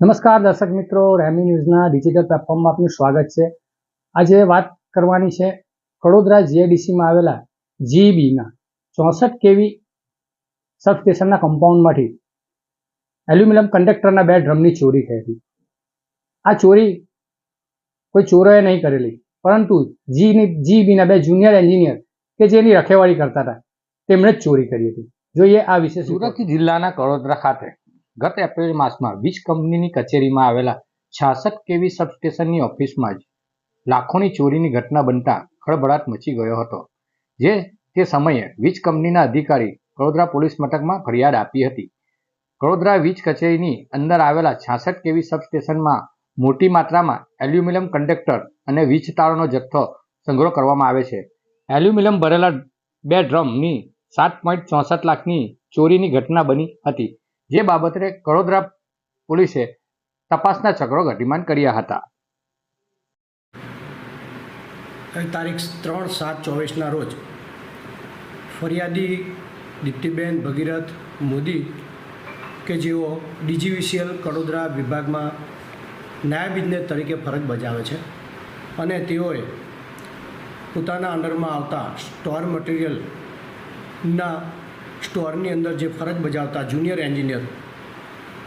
નમસ્કાર દર્શક મિત્રો રેમી ન્યૂઝના ડિજિટલ પ્લેટફોર્મમાં આપનું સ્વાગત છે. આજે વાત કરવાની છે કડોદરા જીઆઈડીસીમાં આવેલા જીઈબીના ચોસઠ કેવી સબસ્ટેશનના કમ્પાઉન્ડમાંથી એલ્યુમિનિયમ કન્ડક્ટરના બે ડ્રમની ચોરી થઈ હતી. આ ચોરી કોઈ ચોરોએ નહીં કરેલી પરંતુ જીની જીઈબીના બે જુનિયર એન્જિનિયર કે જેની રખેવાળી કરતા હતા તેમણે જ ચોરી કરી હતી. જોઈએ આ વિશે સુરત જિલ્લાના કડોદરા ખાતે ગત એપ્રિલ માસમાં વીજ કંપનીની કચેરીમાં આવેલા છાસઠ કેવી સબસ્ટેશનની ઓફિસમાં જ લાખોની ચોરીની ઘટના બનતા ખળભળાટ મચી ગયો હતો, જે તે સમયે વીજ કંપનીના અધિકારી કડોદરા પોલીસ મથકમાં ફરિયાદ આપી હતી. કડોદરા વીજ કચેરીની અંદર આવેલા છાસઠ કેવી સબસ્ટેશનમાં મોટી માત્રામાં એલ્યુમિનિયમ કંડક્ટર અને વીજ તારોનો જથ્થો સંગ્રહ કરવામાં આવે છે. એલ્યુમિનિયમ ભરેલા બે ડ્રમની સાત પોઈન્ટ ચોસઠ લાખની ચોરીની ઘટના બની હતી. જે બાબતે કડોદરા પોલીસે તપાસના ચક્રો ગતિમાન કર્યા હતા. તારીખ ત્રણ સાત ચોવીસના રોજ ફરિયાદી દીપ્તિબેન ભગીરથ મોદી કે જેઓ ડીજીવીસીએલ કડોદરા વિભાગમાં નાયબ ઇજનેર તરીકે ફરજ બજાવે છે અને તેઓએ પોતાના અંડરમાં આવતા સ્ટોર મટીરિયલના સ્ટોરની અંદર જે ફરજ બજાવતા જુનિયર એન્જિનિયર,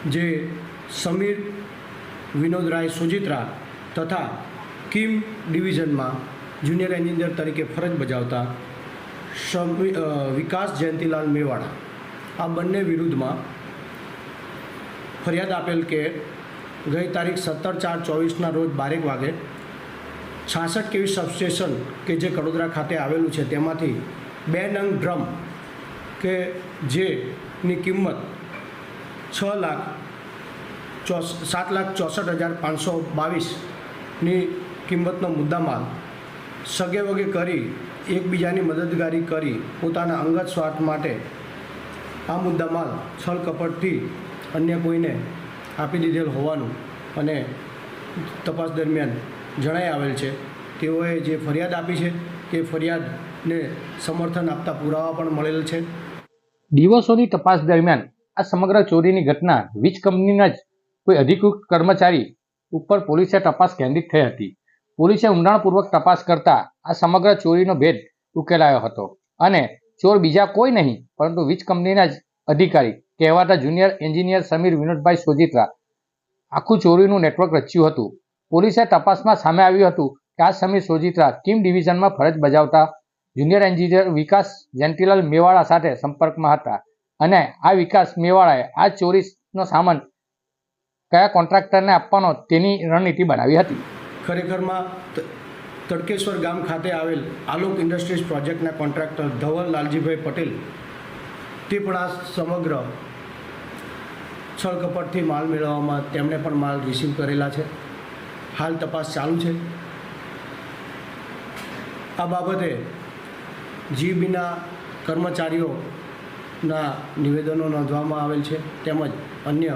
જે સમીર વિનોદરાય સુજિત્રા તથા કિમ ડિવિઝનમાં જુનિયર એન્જિનિયર તરીકે ફરજ બજાવતા વિકાસ જયંતિલાલ મેવાડા. આ બંને વિરુદ્ધમાં ફરિયાદ આપેલ કે ગઈ તારીખ સત્તર ચાર ચોવીસના રોજ બારેક વાગે છાસઠ કેવી સબસ્ટેશન કે જે કડોદરા ખાતે આવેલું છે તેમાંથી બે નંગ ડ્રમ કે જેની કિંમત છ લાખ ચોસ, સાત લાખ ચોસઠ હજાર પાંચસો બાવીસની કિંમતનો મુદ્દામાલ સગે વગે કરી, એકબીજાની મદદગારી કરી, પોતાના અંગત સ્વાર્થ માટે આ મુદ્દામાલ છળ કપટથી અન્ય કોઈને આપી દીધેલ હોવાનું અને તપાસ દરમિયાન જણાઈ આવેલ છે. તેઓએ જે ફરિયાદ આપી છે, તે ફરિયાદને સમર્થન આપતા પુરાવા પણ મળેલ છે. દિવસોની તપાસ દરમિયાન આ સમગ્ર ચોરીની ઘટના વીજ કંપનીના જ કોઈ અધિકૃત કર્મચારી ઉપર પોલીસે તપાસ કેન્દ્રિત થઈ હતી. પોલીસે ઊંડાણપૂર્વક તપાસ કરતા આ સમગ્ર ચોરીનો ભેદ ઉકેલાયો હતો અને ચોર બીજા કોઈ નહીં, પરંતુ વીજ કંપનીના જ અધિકારી, કહેવાતા જુનિયર એન્જિનિયર સમીર વિનોદભાઈ સોજિત્રા. આખું ચોરીનું નેટવર્ક રચ્યું હતું. પોલીસે તપાસમાં સામે આવ્યું હતું કે આ સમીર સોજિત્રા કિમ ડિવિઝનમાં ફરજ બજાવતા જુનિયર એન્જિનિયર વિકાસ જયંતિલાલ મેવાડા સાથે સંપર્કમાં હતા. અને આ વિકાસ મેવાડાએ આ ચોરીનો સામાન કયા કોન્ટ્રાક્ટરને આપવાનો તેની રણનીતિ બનાવી હતી. ખરેખરમાં તડકેશ્વર ગામ ખાતે આવેલ આલોક ઇન્ડસ્ટ્રીઝ પ્રોજેક્ટના કોન્ટ્રાક્ટર ધવલ લાલજીભાઈ પટેલ, તે પણ આ સમગ્ર છળકપટથી માલ મેળવવામાં તેમણે પણ માલ રિસીવ કરેલા છે. હાલ તપાસ ચાલુ છે. આ બાબતે જીબીના કર્મચારીઓના નિવેદનો નોંધવામાં આવેલ છે. તેમજ અન્ય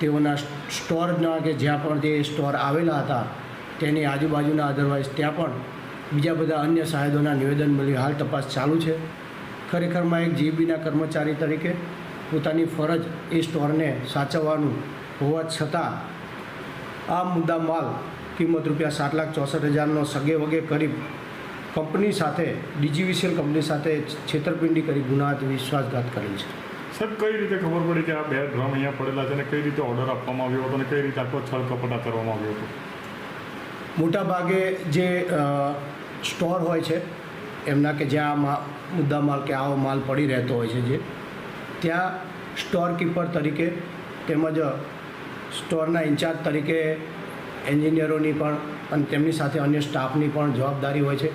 તેઓના સ્ટોરના કે જ્યાં પણ તે સ્ટોર આવેલા હતા, તેની આજુબાજુના અધરવાઇઝ ત્યાં પણ બીજા બધા અન્ય સાહેદોના નિવેદન મળ્યું. હાલ તપાસ ચાલુ છે. ખરેખરમાં એક જીબીના કર્મચારી તરીકે પોતાની ફરજ એ સ્ટોરને સાચવવાનું હોવા છતાં આ મુદ્દા માલ કિંમત રૂપિયા સાત લાખ ચોસઠ હજારનો સગે વગે કરી કંપની સાથે ડીજીવીસીએલ કંપની સાથે છેતરપિંડી કરી ગુનાહિત વિશ્વાસઘાત કરેલ છે. સાહેબ કઈ રીતે ખબર પડી કે આ બે ડ્રમ અહીંયા પડેલા છે અને કઈ રીતે ઓર્ડર આપવામાં આવ્યો હતો અને કઈ રીતે આખો છળ કપટા કરવામાં આવ્યો હતો? મોટા ભાગે જે સ્ટોર હોય છે એમના કે જ્યાં આ મા મુદ્દામાલ કે આવો માલ પડી રહેતો હોય છે જે ત્યાં સ્ટોર કીપર તરીકે તેમજ સ્ટોરના ઇન્ચાર્જ તરીકે એન્જિનિયરોની પણ અને તેમની સાથે અન્ય સ્ટાફની પણ જવાબદારી હોય છે.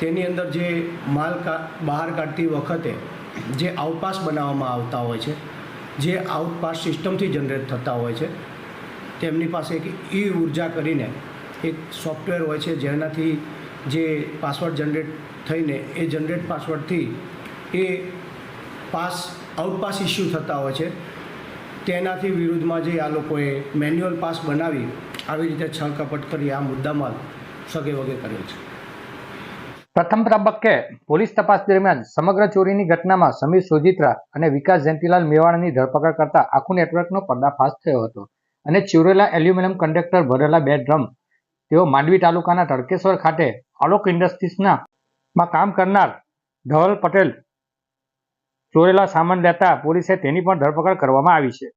તેની અંદર જે માલ બહાર કાઢતી વખતે જે આઉટપાસ બનાવવામાં આવતા હોય છે, જે આઉટપાસ સિસ્ટમથી જનરેટ થતા હોય છે, તેમની પાસે એક ઈ ઊર્જા કરીને એક સોફ્ટવેર હોય છે, જેનાથી જે પાસવર્ડ જનરેટ થઈને એ જનરેટ પાસવર્ડથી એ પાસ આઉટપાસ ઇસ્યુ થતા હોય છે. તેનાથી વિરુદ્ધમાં જે આ લોકોએ મેન્યુઅલ પાસ બનાવી, આવી રીતે છળ કપટ કરી આ મુદ્દામાં સગે વગે કર્યો છે. પ્રથમ તબક્કે પોલીસ તપાસ દરમિયાન સમગ્ર ચોરીની ઘટનામાં સમીર સોજિત્રા અને વિકાસ જયંતિલાલ મેવાણાની ધરપકડ કરતા આખું નેટવર્કનો પર્દાફાશ થયો હતો અને ચોરેલા એલ્યુમિનિયમ કન્ડક્ટર ભરેલા બે ડ્રમ, તેઓ માંડવી તાલુકાના તડકેશ્વર ખાતે આલોક ઇન્ડસ્ટ્રીઝના કામ કરનાર ધવલ પટેલ, ચોરેલા સામાન લેતા પોલીસે તેની પણ ધરપકડ કરવામાં આવી છે.